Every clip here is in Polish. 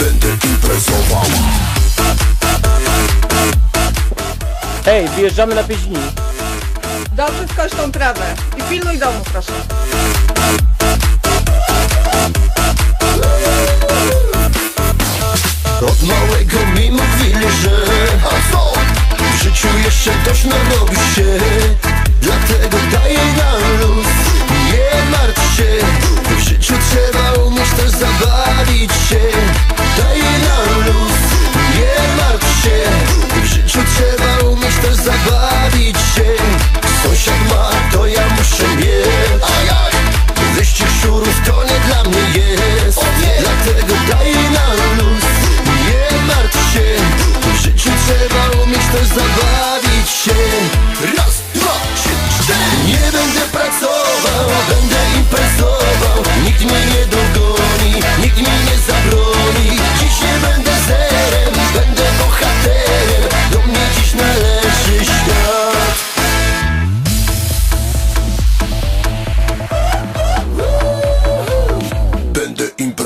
Będę imprezował Hej, wyjeżdżamy na 5 dni. Dobrze skocz tą trawę i pilnuj domu, proszę. Od małego mi mówili, że A co? W życiu jeszcze dość narobisz się Dlatego daję na luz martw się. W życiu trzeba umieć też zabawić się. Daj nam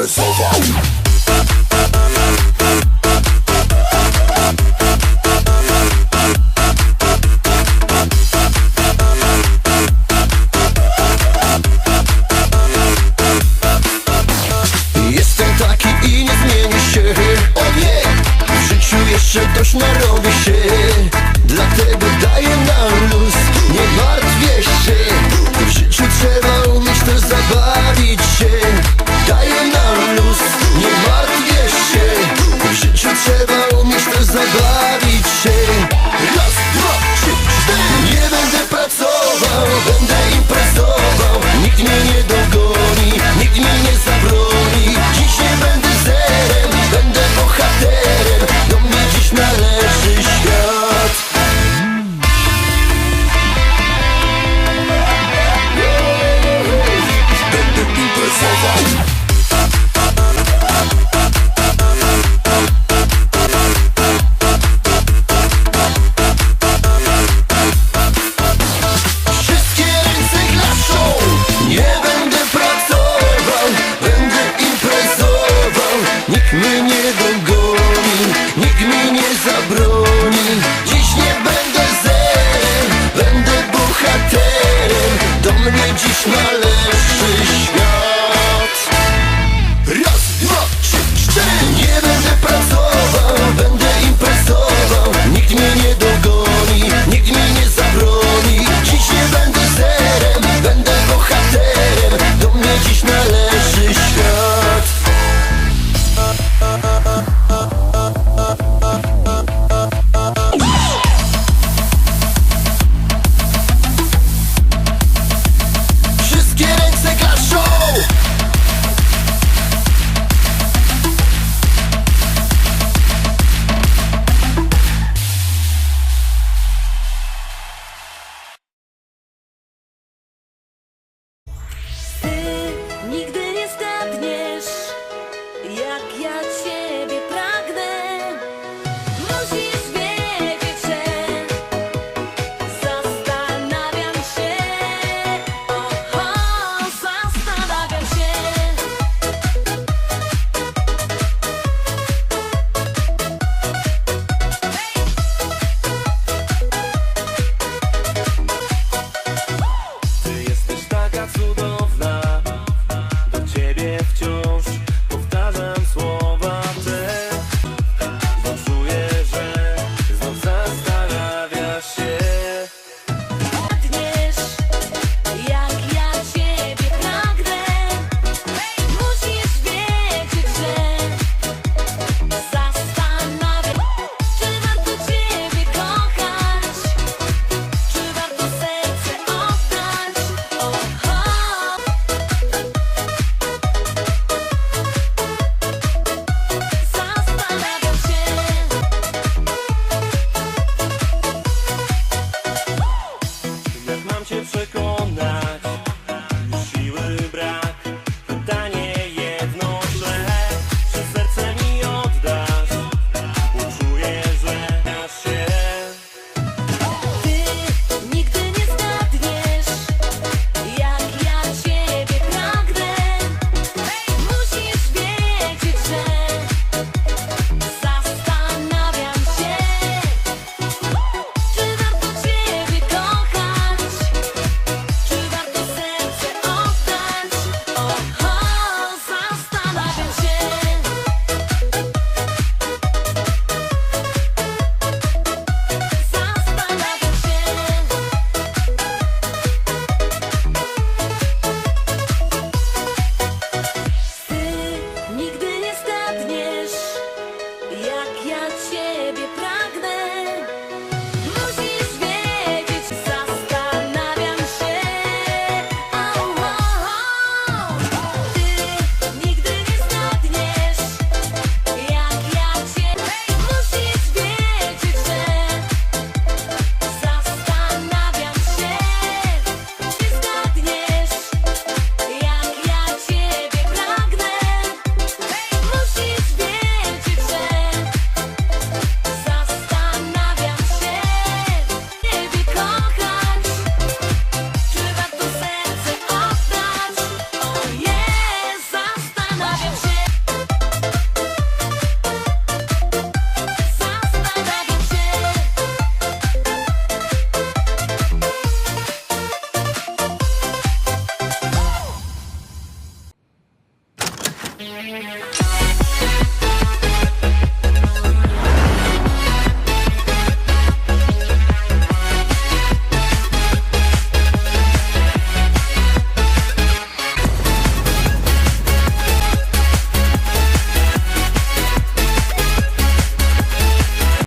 horas. Мы не